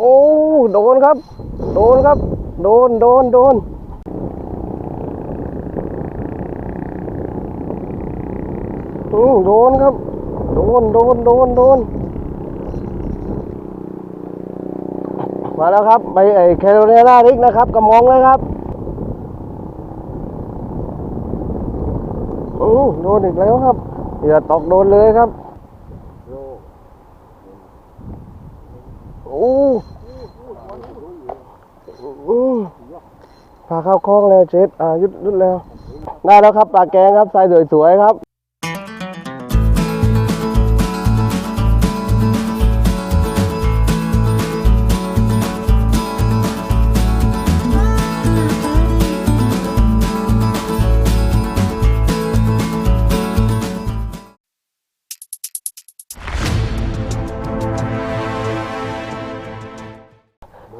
โอ้โดนครับ โดนครับ โดนโดนโดนอืมโดนครับ โดนโดนโดนโดนมาแล้วครับไปไอ้แคโรไลนาริกนะครับกระมองเลยครับอือโดนอีกแล้วครับอย่าตกโดนเลยครับโอ้อือพา เข้าคล้องแล้วเจ็ดอ่ายุดยุดแล้วได้แล้วครับปลาแกงครับใส่สวยๆครับ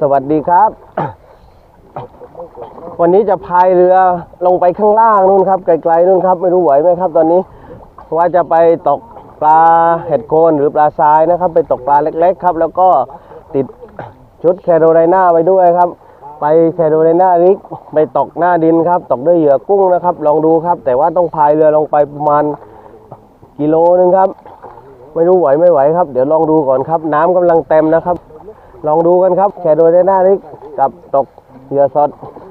สวัสดีครับ วันนี้จะพายเรือลงไปข้างล่างนู่นครับไกลๆนู่นครับ ไม่รู้ไหวไหมครับ ตอนนี้ว่าจะไปตกปลาเห็ดโคนหรือปลาทรายนะครับ ไปตกปลาเล็ก ๆ ครับ แล้วก็ติดชุดแคโรไลนาไปด้วยครับ ไปแคโรไลนาริกไปตกหน้าดินครับ ตกด้วยเหยื่อกุ้งนะครับ ลองดูครับ แต่ว่าต้องพายเรือลงไปประมาณกิโลนึงครับไม่รู้ไหวไม่ไหวครับ เดี๋ยวลองดูก่อนครับ น้ำกำลังเต็มนะครับ ลองดูกันครับแคโดไดนาริกกับตกเหยื่อสด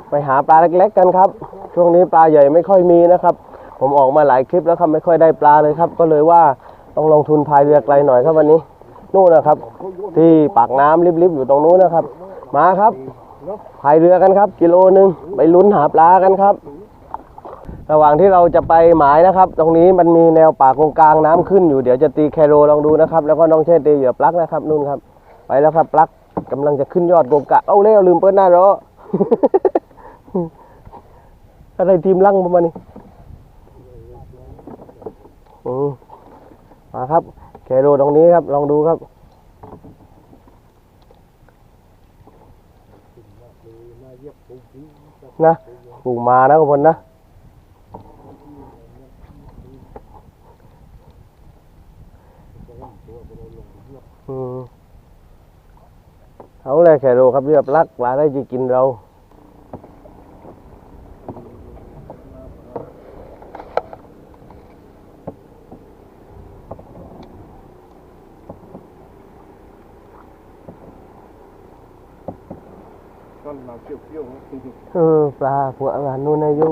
ไปหาปลาเล็กๆกันครับ ช่วงนี้ปลาใหญ่ไม่ค่อยมีนะครับ ผมออกมาหลายคลิปแล้วครับไม่ค่อยได้ปลาเลยครับ ก็เลยว่าต้องลงทุนพายเรือไกลหน่อยครับวันนี้ นู่นนะครับ ที่ปากน้ำริบๆอยู่ตรงนู้นนะครับ มาครับพายเรือกันครับ กิโลหนึ่งไปลุ้นหาปลากันครับ ระหว่างที่เราจะไปหมายนะครับ ตรงนี้มันมีแนวป่ากงกลางน้ำขึ้นอยู่เดี๋ยวจะตีแคโรลองดูนะครับ แล้วก็น้องเช่ตีเหยื่อปลั๊กนะครับนู่นครับ ไปแล้วครับปลั๊กกำลังจะขึ้นยอดโกงกะเอ้าเร็วลืมเปิดหน้ารอ อะไรทีมลั่งประมาณนี้อืมมาครับแคโรตรงนี้ครับ ลองดูครับนะปูมานะทุกคนนะเอาเลยแคโรครับเรียบรักปลาได้จะกินเรา ต้นมาเปรี้ยวๆนะ เออ ปลาพวกอาหารนู่นนะอยู่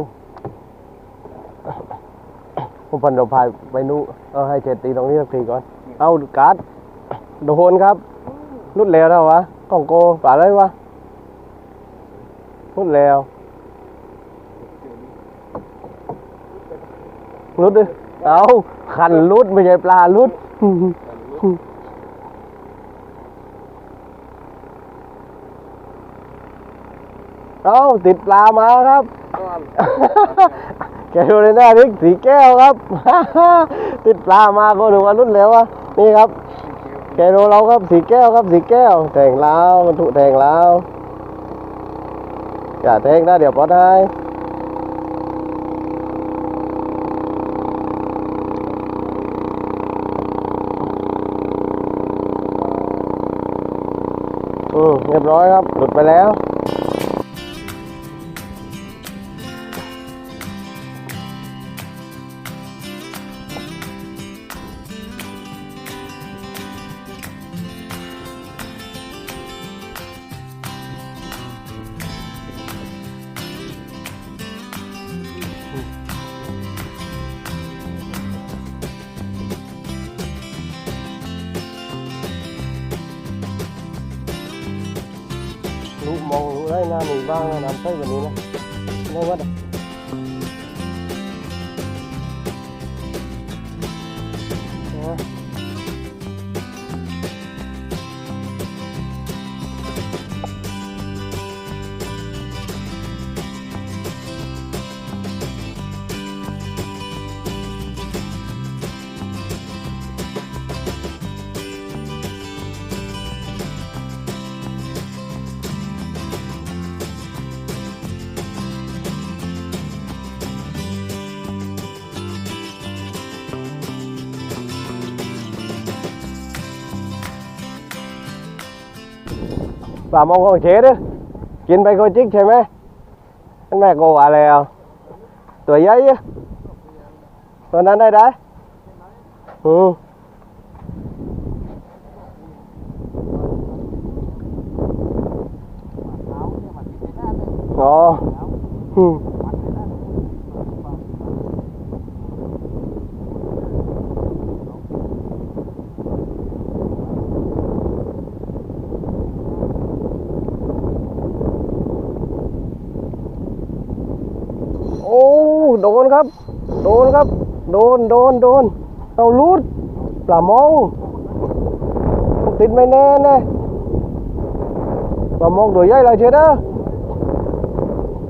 ผมพันเราพายไปนู่นเออให้เจตีตรงนี้สักทีก่อน เอาการ์ดโดนครับรุดแล้วแล้วะกล่องโกปลาอะไรวะรุดแล้วรุดดิเอาขันรุดไม่ใช่ปลารุด เอาติดปลามาครับ แกดูในหน้าริกสีแก้วครับ ติดปลามาก็ดูว่ารุ่นแล้ววะนี่ครับ แกดูเราครับสีแก้วครับสีแก้วแทงลาวมันถูกแทงลาวอย่าแทงนะเดี๋ยวปลอดภัยอืมเรียบร้อยครับ หลุดไปแล้ว บ้างนะน้ำใสแบบนี้นะไม่วัด ปลามองของเฉดเนี่ยกินไปโกจิกใช่ไหมนั่นแม่โกว่าแล้ว ตัวใหญ่อะตัวนั้นได้ได้อืมอ๋ออืมโอ้ โดนครับ โดนครับ โด นโดนโดนเอาลูดปลามองติดไม่แน่แน่ปลามองตัวใหญ่เลยเชียวนะ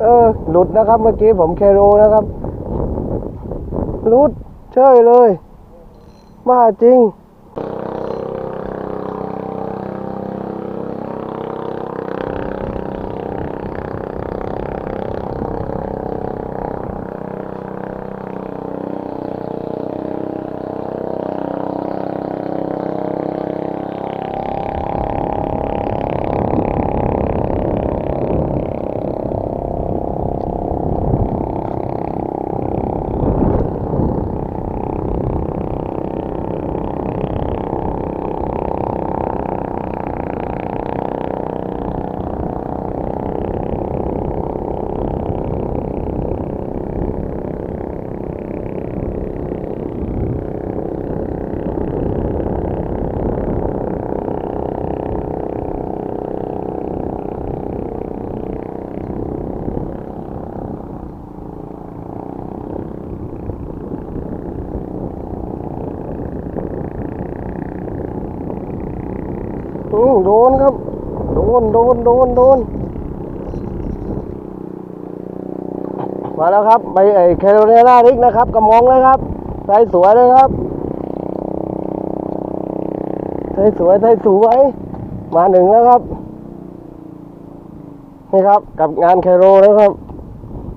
เออหลุดนะครับเมื่อกี้ผมแคโรนะครับหลุดเชยเลยมาจริง โดนโดนโดนมาแล้วครับไปไอ้แคโรไลนาริกนะครับกระมองเลยครับใส่สวยเลยครับใส่สวยใส่สวยมาหนึ่งแล้วครับนี่ครับกับงานแคโรนะครับ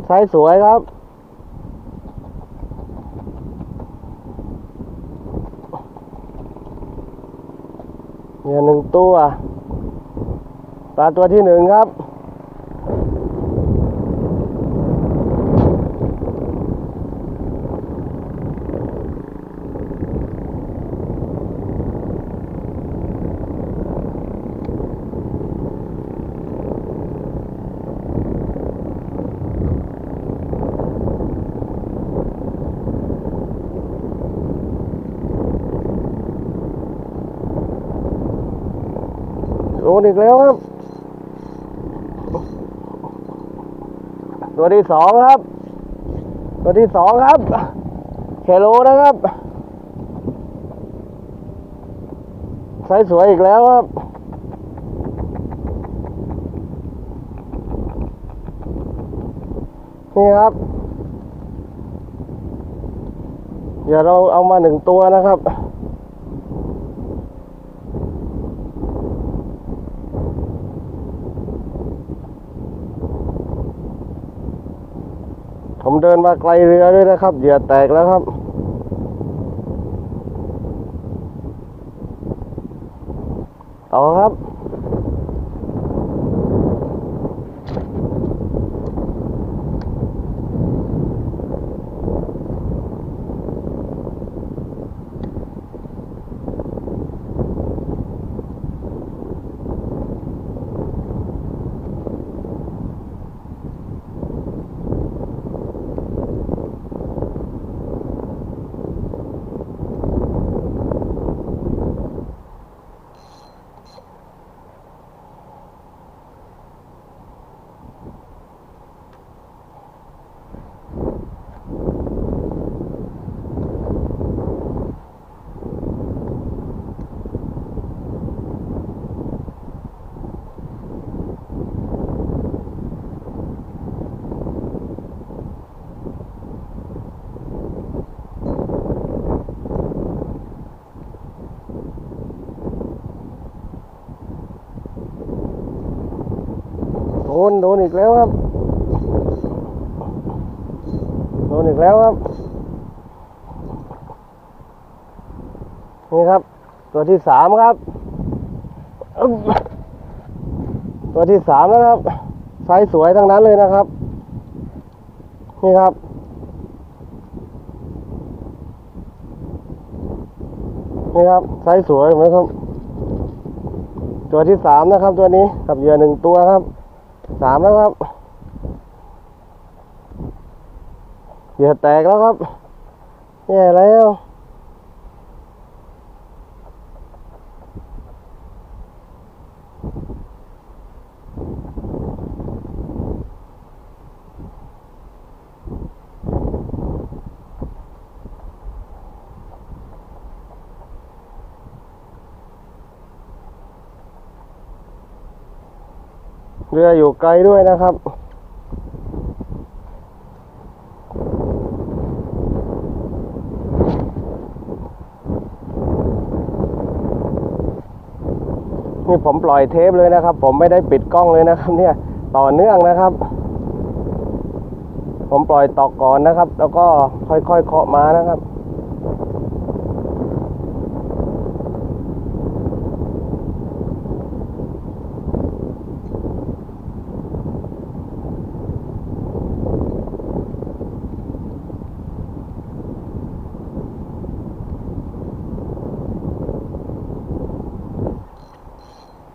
ใส่สวยครับเนี่ยหนึ่งตัว ปลาตัวที่หนึ่งครับ โดนอีกแล้วครับ ตัวที่สองครับ ตัวที่สองครับเคโลนะครับไซส์สวยอีกแล้วครับนี่ครับ เดี๋ยวเราเอามาหนึ่งตัวนะครับ เดินมาไกลเรือด้วยนะครับ เหยื่อแตกแล้วครับ ต่อครับ นโดนอีกแล้วครับ โดนอีกแล้วครับ นี่ครับ ตัวที่สามครับ ตัวที่สามแล้วครับไซส์สวยทั้งนั้นเลยนะครับ นี่ครับนี่ครับไซส์สวยเห็นไหมครับ ตัวที่สามนะครับ ตัวนี้กับเหยื่อหนึ่งตัวครับ สามแล้วครับเหยื่อแตกแล้วครับแย่แล้ว รืออยู่ไกลด้วยนะครับ นี่ผมปล่อยเทปเลยนะครับ ผมไม่ได้ปิดกล้องเลยนะครับ เนี่ยต่อเนื่องนะครับ ผมปล่อยตอกก่อนนะครับ แล้วก็ค่อยๆเคาะมานะครับ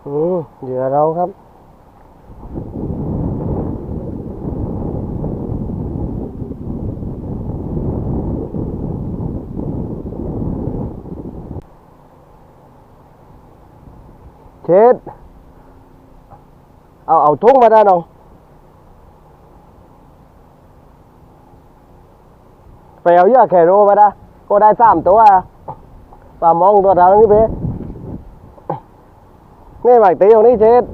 อืมเหยื่อเราครับ เช็ดเอาเอาทุ่งมาได้น้องไปเอาเยอะแคโรมาได้ก็ได้สามตัวปลามองตัวเรานี้เพ่นี่หมายตีตรงนี้เช็ด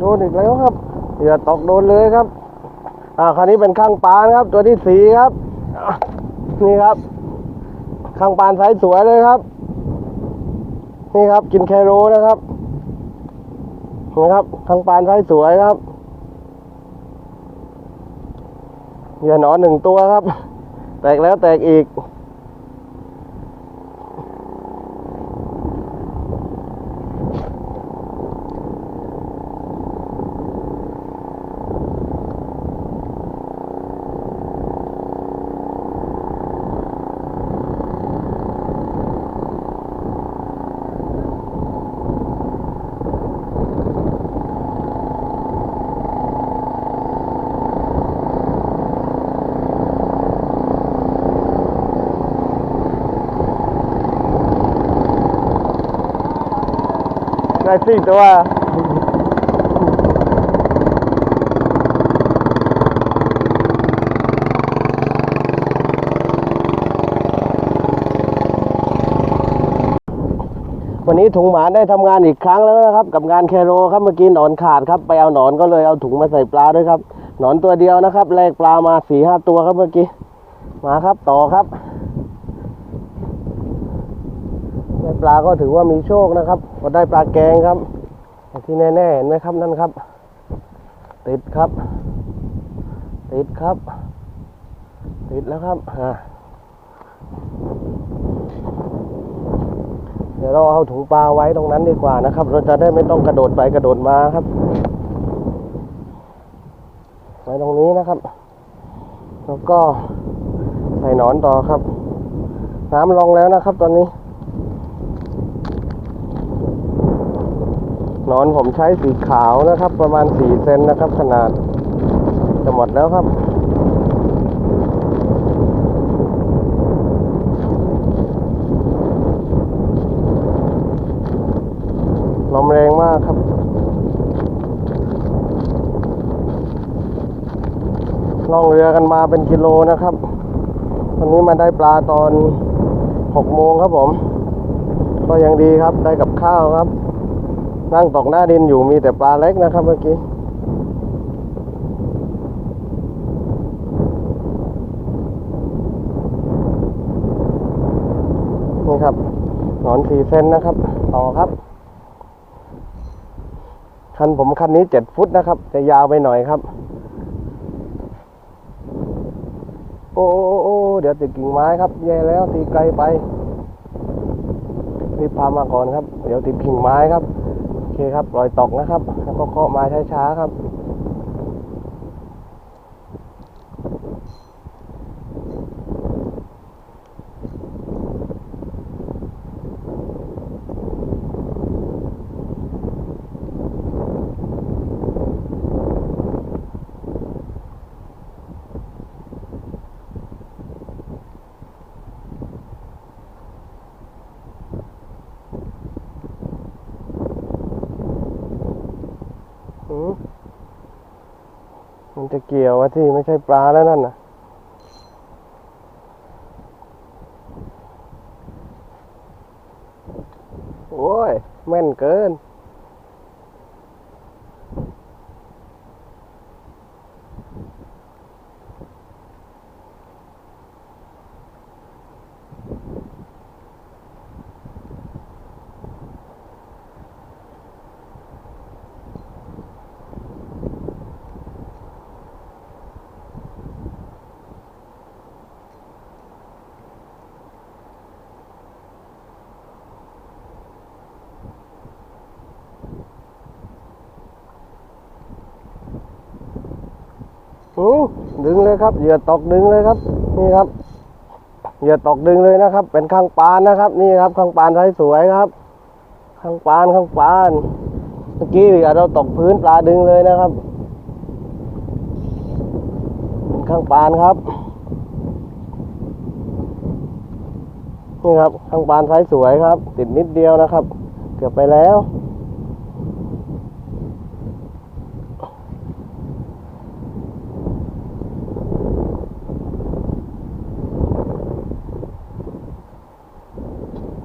โดนอีกแล้วครับอย่าตกโดนเลยครับ อ่าคราวนี้เป็นข้างปลานะครับ ตัวที่สีครับ นี่ครับ ข้างปานไซส์สวยเลยครับ นี่ครับกินแคโรนะครับนี่ครับข้างปานไซส์สวยครับเหยื่อหนอนหนึ่งตัวครับ แตกแล้วแตกอีก ได้สี่ตัววันนี้ถุงหมาได้ทำงานอีกครั้งแล้วนะครับ กับงานแคโรครับเมื่อกี้หนอนขาดครับไปเอาหนอนก็เลยเอาถุงมาใส่ปลาด้วยครับ หนอนตัวเดียวนะครับแลกปลามาสี่ห้าตัวครับเมื่อกี้มาครับต่อครับได้ ปลาก็ถือว่ามีโชคนะครับ ก็ได้ปลาแกงครับแต่ที่แน่ๆเห็นไหมครับนั่นครับ ติดครับ ติดครับ ติดแล้วครับอ่าเดี๋ยวเราเอาถุงปลาไว้ตรงนั้นดีกว่านะครับ เราจะได้ไม่ต้องกระโดดไปกระโดดมาครับ ไว้ตรงนี้นะครับ แล้วก็ใส่หนอนต่อครับ น้ำลงแล้วนะครับตอนนี้ ห นอนผมใช้สีขาวนะครับ ประมาณสี่เซนนะครับ ขนาดจะหมดแล้วครับ ลมแรงมากครับล่องเรือกันมาเป็นกิโลนะครับ วันนี้มาได้ปลาตอนหกโมงครับผม ก็ยังดีครับได้กับข้าวครับ นั่งตกหน้าดินอยู่มีแต่ปลาเล็กนะครับเมื่อกี้ นี่ครับหนอนสี่เซนนะครับ ต่อครับ คันผมคันนี้เจ็ดฟุตนะครับ จะยาวไปหน่อยครับ โอ้โอ้โอเดี๋ยวติดกิ่งไม้ครับแย่แล้วตีไกลไปรีบพามาก่อนครับ เดี๋ยวติดกิ่งไม้ครับ เคครับรอยตกนะครับ แล้วก็เคาะไม้ช้าๆครับ อืม มันจะเกี่ยวว่าที่ไม่ใช่ปลาแล้วนั่นน่ะโอ้ย แม่นเกิน ดึงเลยครับเหยื่อตกดึงเลยครับ นี่ครับเหยื่อตกดึงเลยนะครับ เป็นข้างปานนะครับ นี่ครับข้างปานไซสวยครับ ข้างปานข้างปาน เมื่อกี้เหยื่อเราตกพื้นปลาดึงเลยนะครับเป็นข้างปานครับนี่ครับข้างปานไซสวยครับ ติดนิดเดียวนะครับ เกือบไปแล้ว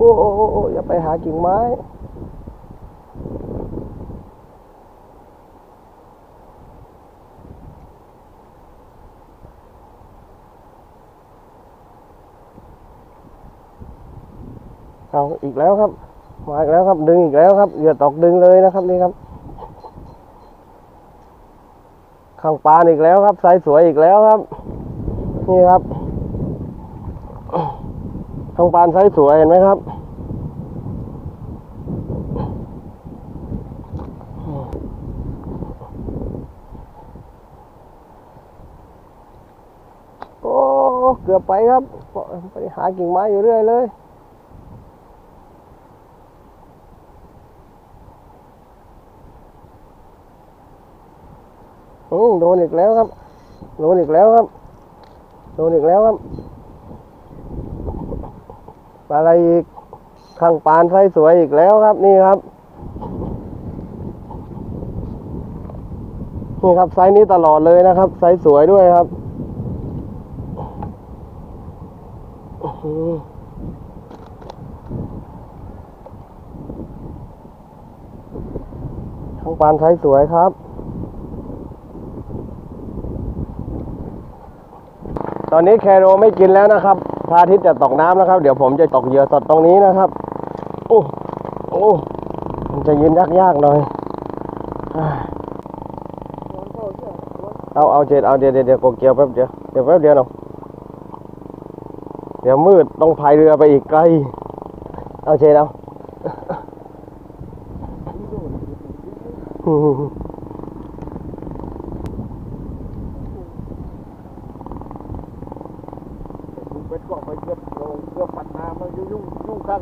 อ้โอ้โอ้โออย่าไปหากิ่งไม้ เอาอีกแล้วครับ มาอีกแล้วครับ ดึงอีกแล้วครับ อย่าตกดึงเลยนะครับนี่ครับ ข้างปานอีกแล้วครับไซส์สวยอีกแล้วครับ นี่ครับ ข้างปานไซส์สวยเห็นไหมครับ โอ้ เกือบไปครับ ไปหากิ่งไม้อยู่เรื่อยเลยอืมโดนอีกแล้วครับ โดนอีกแล้วครับ โดนอีกแล้วครับ อะไรอีกข้างปานไฟสวยอีกแล้วครับนี่ครับนี่ครับไซส์นี้ตลอดเลยนะครับ ไซส์สวยด้วยครับข้างปานไซส์สวยครับ ตอนนี้แคโรไม่กินแล้วนะครับ พระอาทิตย์จะตกน้ำนะครับ เดี๋ยวผมจะตกเหยื่อสดตรงนี้นะครับโอ้โอ้มันจะยืนยากๆหน่อยเอาเอาเจ็ดเอาเดี๋ยวเดี๋ยวเดี๋ยวกเกียวแป๊บเดียวเดี๋ยวแป๊บเดียวหน่อยเดี๋ยวมืดต้องพายเรือไปอีกไกล เอาเจ็ดเอา เป็นเกาะไปเกือบโลเกือบปัดน้ำแล้วยุ่งยุ่งยุ่งข้าง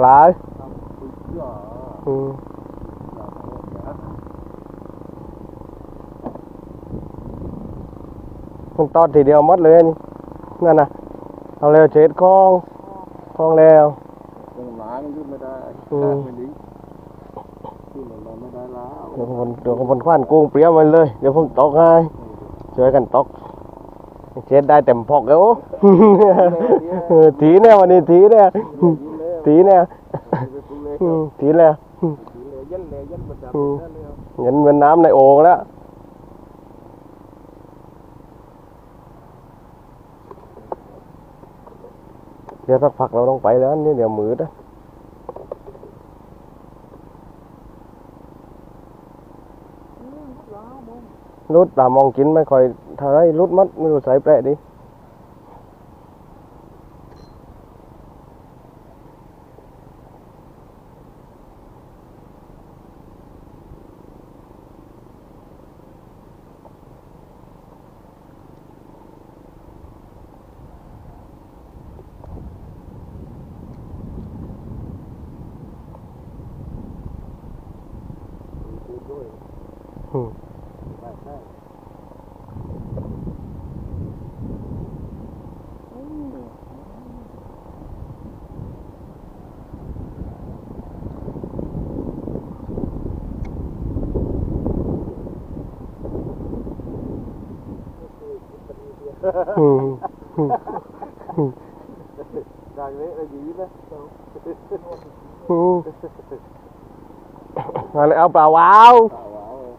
รปลาทำคุยเชื่ออืมมันตอดทีเดียวหมดเลยนี่นั่นน่ะเอาเร็วเช็ดคลองคลองแล้วตรงหนามันขึ้นไม่ได้อืมแค่ไม่ดีขึ้นมาไม่ได้แล้วเดี๋ยวผมเดี๋ยวผมคว้านกุ้งเปรี้ยวมันเลย เดี๋ยวผมตกให้ช่วยกันตกเช็ดได้เต็มพอกแล้วเออถีเนี่ยวันนี้ถีเนี่ย ถีเนี่ยอืมถีแล้วยันเลยยันประจำอืมนั่นเลยเห็นเหมือนน้ำในโอ่งแล้วเดี๋ยวสักพักเราต้องไปแล้วนี่เดี๋ยวมืดนะรุดตามองกินไม่ค่อยเท่าไรรุดมัดไม่รู้ใส่แปะดิ อืม อืม ดังเลยอะไรดีนะ อืมเอาเลยเอาเปล่าวาวว้าวว้าว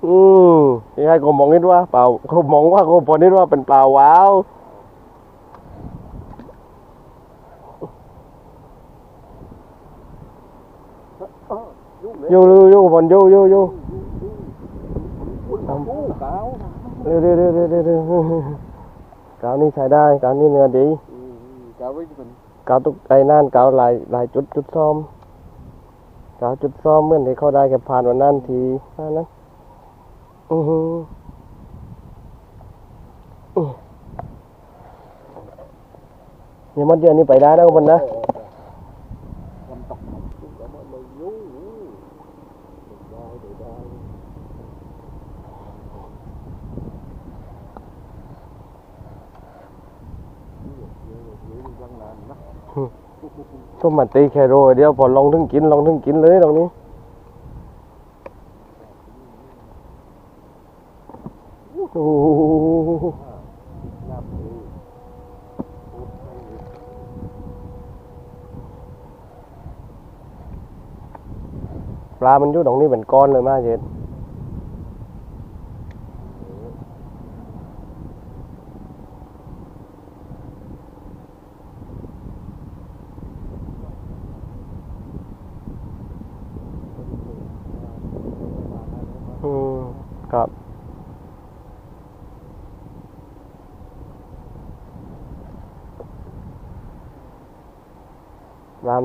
อืมยังไงก็มองนิดว่าเปล่าเขามองว่าเขาพอนิดว่าเป็นเปล่าวาวอยู่อยู่อยู่บนอยู่อยู่อยู่ทำผู้เก่าเร็วเร็วเร็วเร็วเร็วเร็ว กาวนี่ใช้ได้กาวนี่เนื้อดีเก่าไว้เป็นกาวตุกไอ้นั่นกาวลายลายจุดจุดซ้อมกาวจุดซ้อมเหมื่อนที่เขาได้แค่ผ่านวันนั้นทีนั่นนั้นอือหืออื้อเนี่ยมันเดียวนี้ไปได้นะคุณนะ มันตกมันตกแล้วมันเลยยุ่งได้ได้ได้ยังนานนะ ก็มา ตีแค่โรเดียวพอลองถึงกินลองถึงกินเลยตรงนี้โอ้ปลามันอยู่ตรงนี้เป็นก้อนเลยมาเจ็ดอืมครับ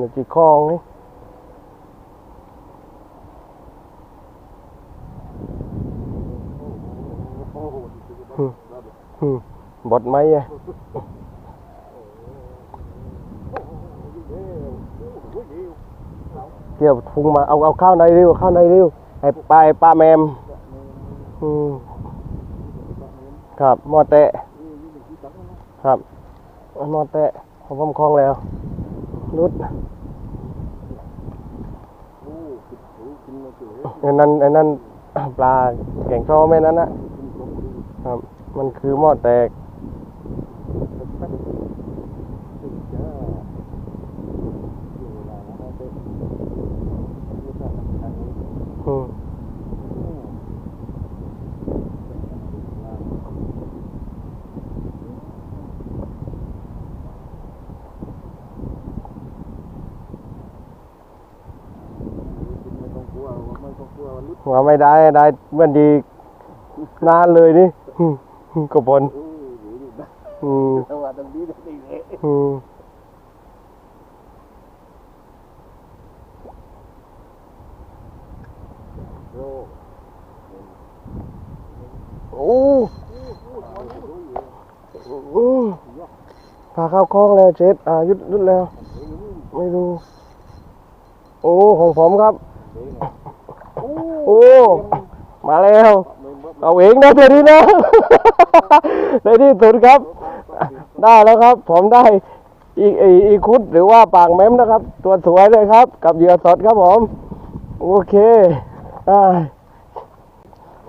านจีคองนี่อืมบดไหมอะเกี่ยวพุงมาเอาเอาข้าวในเร็วข้าวในเร็วไอ้ปลาปลาแมมครับมอเตะครับมอเตะของผมคล้องแล้ว รุดไอ้นั่นไอ้นั่นปลาแก่งซ้อแม่นั้นนะครับ มันคือหม้อแตก ว่าไม่ได้ได้มันดีนานเลยนี่กบลอืมอู้อืมโอ้โอ้พาเข้าคลองแล้วเจ็ดอ่ายุดยุดแล้ว ไม่ดู โอ้ ของผมครับ โอ้ มาแล้ว เอาเองนะเดี๋ยวนี้นะในที่สุดครับ ได้แล้วครับ ผมได้อีกอีกคุดหรือว่าปากเม้มนะครับ ตัวสวยเลยครับ กับเหยื่อสดครับผม โอเคได้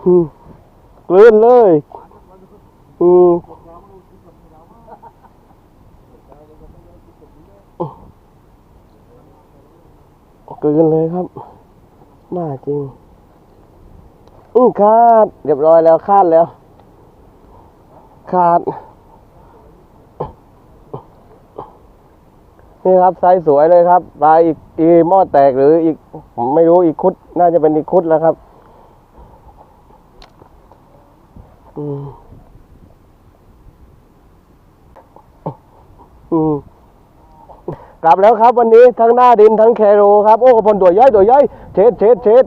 อืมกลืนเลยอืมกลืนเลยครับมาจริง อือขาด เรียบร้อยแล้วคาดแล้วขาด นี่ครับไซส์สวยเลยครับปลาอีกอีหม้อแตกหรืออีกผมไม่รู้อีกคุด น่าจะเป็นอีกคุดแล้วครับ อืมอืมกลับแล้วครับวันนี้ทั้งหน้าดินทั้งแคโรครับ โอ้พลตัวย่อยตัวย่อยเช็ดเช็ดเช็ด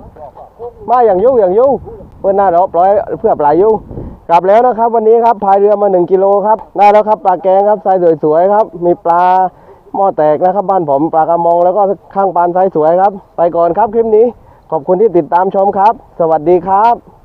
มาอย่างยุ่งอย่างยุ่งเพื่อนหน้าเราปล่อยเพื่อปลายยุ่งกลับแล้วนะครับ วันนี้ครับพายเรือมาหนึ่งกิโลครับได้แล้วครับปลาแกงครับไซส์สวยๆครับ มีปลาหม้อแตกนะครับ บ้านผมปลากระมงแล้วก็ข้างปานไซส์สวยครับ ไปก่อนครับคลิปนี้ ขอบคุณที่ติดตามชมครับ สวัสดีครับ